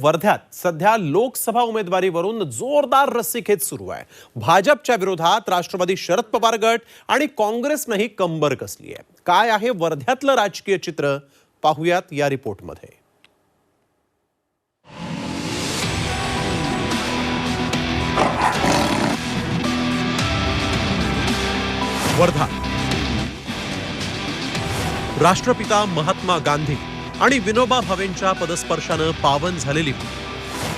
वर्ध्यात सध्या लोकसभा उमेदवारीवरून जोरदार रस्सीखेच सुरू आहे. भाजपच्या विरोधात राष्ट्रवादी शरद पवार गट आणि काँग्रेसनंही कंबर कसली आहे. काय आहे वर्ध्यातलं राजकीय चित्र? पाहूयात या रिपोर्टमध्ये. वर्धा. राष्ट्रपिता महात्मा गांधी आणि विनोबा भावेंच्या पदस्पर्शानं पावन झालेली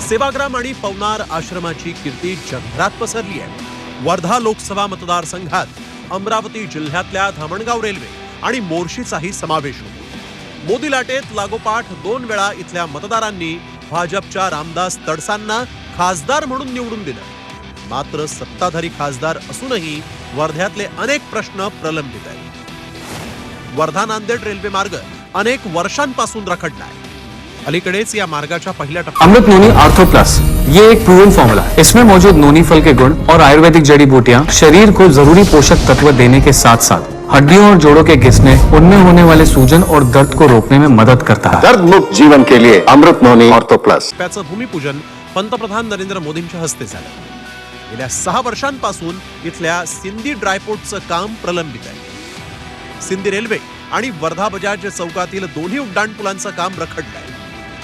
सेवाग्राम आणि पवनार आश्रमाची कीर्ती जगभरात पसरली आहे. वर्धा लोकसभा मतदारसंघात अमरावती जिल्ह्यातल्या धामणगाव रेल्वे आणि मोर्शीचाही समावेश होतो. मोदी लाटेत लागोपाठ दोन वेळा इथल्या मतदारांनी भाजपच्या रामदास तडसांना खासदार म्हणून निवडून दिलं. मात्र सत्ताधारी खासदार असूनही वर्ध्यातले अनेक प्रश्न प्रलंबित आहेत. वर्धा नांदेड रेल्वे मार्ग अनेक वर्षांपासून रखडलाय. अलीकडेच या मार्गाच्या पहिल्या टप्प्यात अमृत नोनी आर्थो प्लस ये एक प्रूवन फॉर्मूला है. इसमें मौजूद नोनी फल के गुण और आयुर्वेदिक जड़ी बूटियां शरीर को जरूरी पोषक तत्व देने के साथ साथ हड्डियों और जोड़ों के घिसने उनमें होने वाले सूजन और दर्द को रोकने में मदद करता है। दर्द मुक्त जीवन के लिए अमृत नोनी ऑर्थो प्लस टप्प्याचं भूमिपूजन पंतप्रधान नरेंद्र मोदींच्या हस्ते झालं. गेल्या सहा वर्षांपासून इथल्या सिंदी ड्रायपोर्टचं काम प्रलंबित आहे. सिंदी रेल्वे आणि वर्धा बजाज चौकातील दोन्ही उड्डाणपुलांचं काम रखडलंय.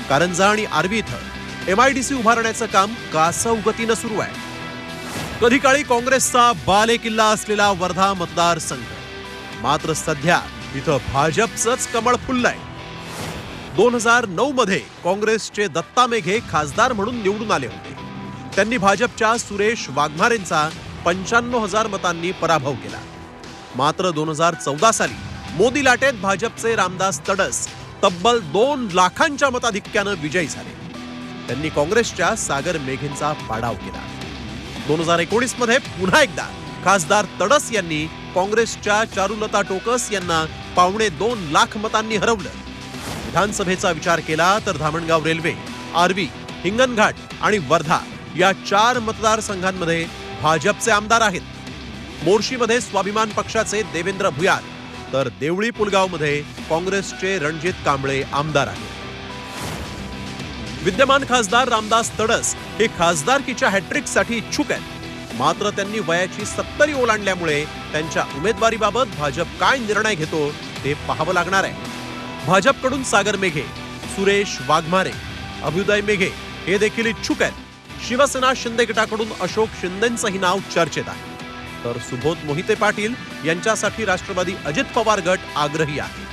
कारंजा आणि आर्वी इथं एमआयडीसी उभारण्याचं काम कासव गतीनं सुरू आहे. कधी काळी काँग्रेसचा बाले किल्ला असलेला वर्धा मतदारसंघ मात्र सध्या इथं भाजपचंच कमळ फुललंय. दोन हजार नऊ मध्ये काँग्रेसचे दत्ता मेघे खासदार म्हणून निवडून आले होते. त्यांनी भाजपच्या सुरेश वाघमारेंचा पंच्याण्णव हजार मतांनी पराभव केला. मात्र दोन हजार चौदा साली मोदी लाटेत भाजपचे रामदास तडस. तब्बल दोन लाखांच्या मताधिक्यानं विजयी झाले. त्यांनी काँग्रेसच्या सागर मेघेंचा पाडाव केला. दोन हजार एकोणीसमध्ये पुन्हा एकदा खासदार तडस यांनी काँग्रेसच्या चारुलता टोकस यांना पावणे दोन लाख मतांनी हरवलं. विधानसभेचा विचार केला तर धामणगाव रेल्वे आर्वी हिंगणघाट आणि वर्धा या चार मतदारसंघांमध्ये भाजपचे आमदार आहेत. मोर्शीमध्ये स्वाभिमान पक्षाचे देवेंद्र भुयार तर देवळी पुलगावमध्ये काँग्रेसचे रणजित कांबळे आमदार आहेत. विद्यमान खासदार रामदास तडस हे खासदारकीच्या हॅट्रिकसाठी इच्छुक आहेत. मात्र त्यांनी वयाची सत्तरी ओलांडल्यामुळे त्यांच्या उमेदवारीबाबत भाजप काय निर्णय घेतो ते पाहावं लागणार आहे. भाजपकडून सागर मेघे सुरेश वाघमारे अभ्युदय मेघे हे देखील इच्छुक आहेत. शिवसेना शिंदे गटाकडून अशोक शिंदेंचंही नाव चर्चेत आहे. तर सुबोध मोहिते पाटील यांच्यासाठी राष्ट्रवादी अजित पवार गट आग्रही आहे.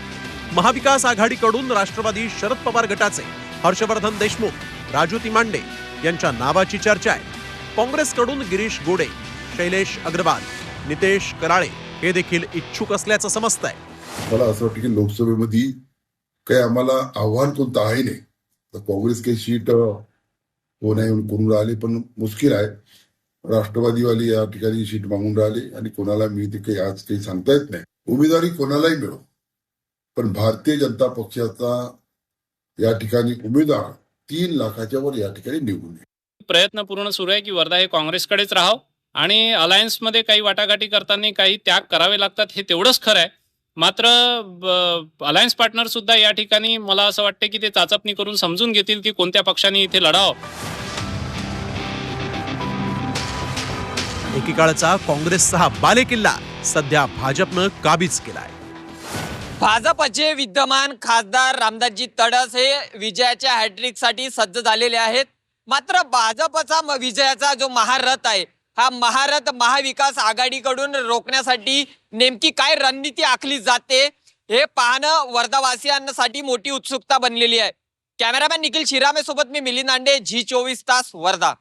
महाविकास आघाडीकडून राष्ट्रवादी शरद पवार गटाचे हर्षवर्धन देशमुख राजू तिमांडे यांच्या नावाची चर्चा आहे. काँग्रेसकडून गिरीश गोडे शैलेश अग्रवाल नितेश कराळे हे देखील इच्छुक असल्याचं समजतंय. मला असं वाटतं की लोकसभेमध्ये काही आम्हाला आव्हान कोणतं आहे नाही. तर काँग्रेस काही सीट कोण आहे कोण राहिले पण मुश्किल आहे. राष्ट्रवादीवाली या ठिकाणी सीट मागून राहिले आणि कोणाला मिळते काही आज काही सांगता येत नाही. उमेदवारी कोणालाही मिळो. पण भारतीय जनता पक्षाचा या ठिकाणी उमेदवार तीन लाखाच्या वर या ठिकाणी निवडून प्रयत्न पूर्ण सुरू आहे की वर्धा हे काँग्रेसकडेच राहावं आणि अलायन्समध्ये काही वाटाघाटी करताना काही त्याग करावे लागतात हे तेवढंच खरं आहे. मात्र अलायन्स पार्टनर सुद्धा या ठिकाणी मला असं वाटतं की ते चाचपणी करून समजून घेतील की कोणत्या पक्षाने इथे लढावं. एकीकाळचा काँग्रेसचा हा बालेकिल्ला सध्या भाजपनं काबीज केलाय. भाजपचे विद्यमान खासदार रामदासजी तडस हे विजयाच्या हॅट्रिकसाठी सज्ज झालेले आहेत. मात्र भाजपचा विजयाचा जो महारथ आहे हा महारथ महाविकास आघाडीकडून रोखण्यासाठी नेमकी काय रणनीती आखली जाते हे पाहणं वर्धावासियांसाठी मोठी उत्सुकता बनलेली आहे. कॅमेरामॅन निखिल शिरामे सोबत मी मिलिंद आंडे झी चोवीस तास वर्धा.